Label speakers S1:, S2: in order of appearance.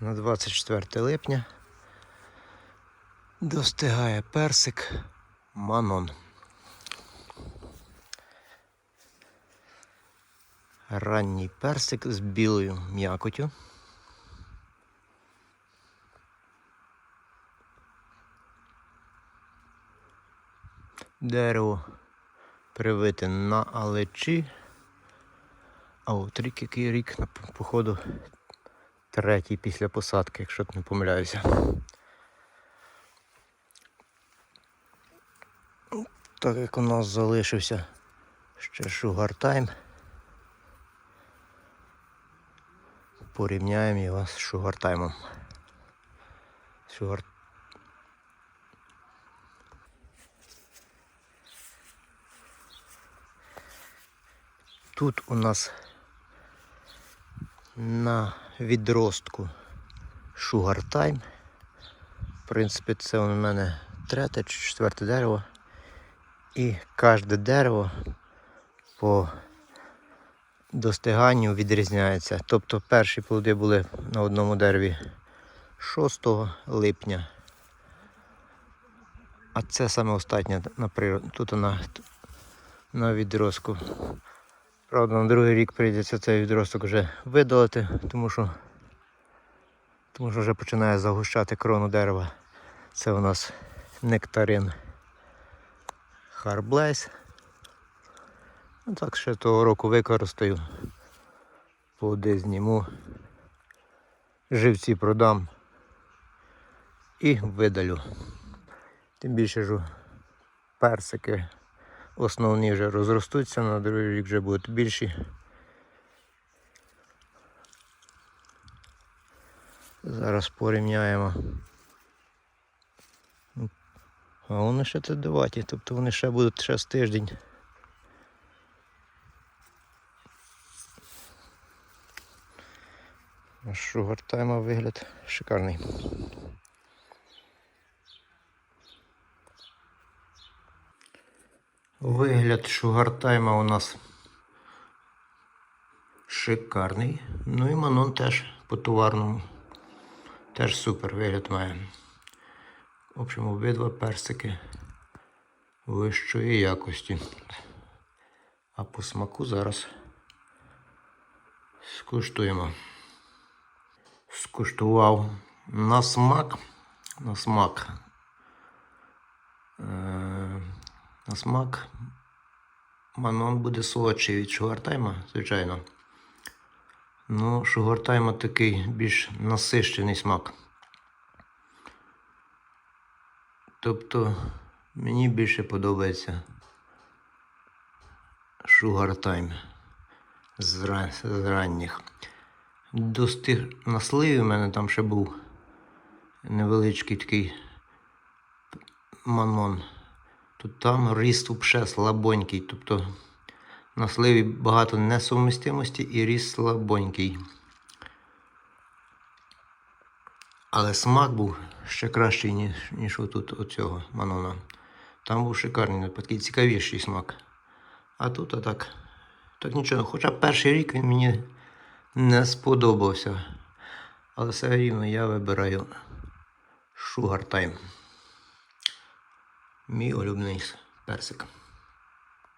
S1: на 24 липня достигає персик Манон. Ранній персик з білою м'якотю. Дерево привите на алечі. А от рік який рік, походу, третій після посадки, якщо не помиляюся. Так як у нас залишився ще Sugar Time, порівняємо його з Sugar Time. Sugar... Тут у нас на відростку Sugar Time. В принципі, це у мене третє чи четверте дерево. І кожне дерево по достиганню відрізняється. Тобто перші плоди були на одному дереві 6 липня. А це саме останнє на природ... тут на, на відростку. Правда, на другий рік прийдеться цей відросток вже видалити, тому що, тому що вже починає загущати крону дерева. Це у нас нектарин Харблейс. Ну так ще того року використаю. Плоди зніму, живці продам і видалю. Тим більше ж персики основні вже розростуться, на другий рік вже будуть більші. Зараз порівняємо. А вони ще тедуваті, тобто вони ще будуть ще з тиждень. А Шугартайма вигляд шикарний. Вигляд шугартайма у нас шикарний. Ну і манон теж по товарному. Теж супер вигляд має. В общем, обидва персики вищої якості. А по смаку зараз скуштуємо. Скуштував на смак. На смак. Е, на смак Манон буде солодший від Шугартайма, звичайно. Ну, Шугартайма такий більш насищений смак. Тобто мені більше подобається Time з, ра- з ранніх. До стих на сливі в мене там ще був невеличкий такий манон. Тут там ріст вообще слабонький. Тобто на сливі багато несумістимості і ріст слабонький. Але смак був ще кращий, ніж, ніж отут оцього манона. Там був шикарний, такий цікавіший смак. А тут отак. Так нічого. Хоча перший рік він мені не сподобався. Але все рівно я вибираю Sugar Time. Мій улюблений персик.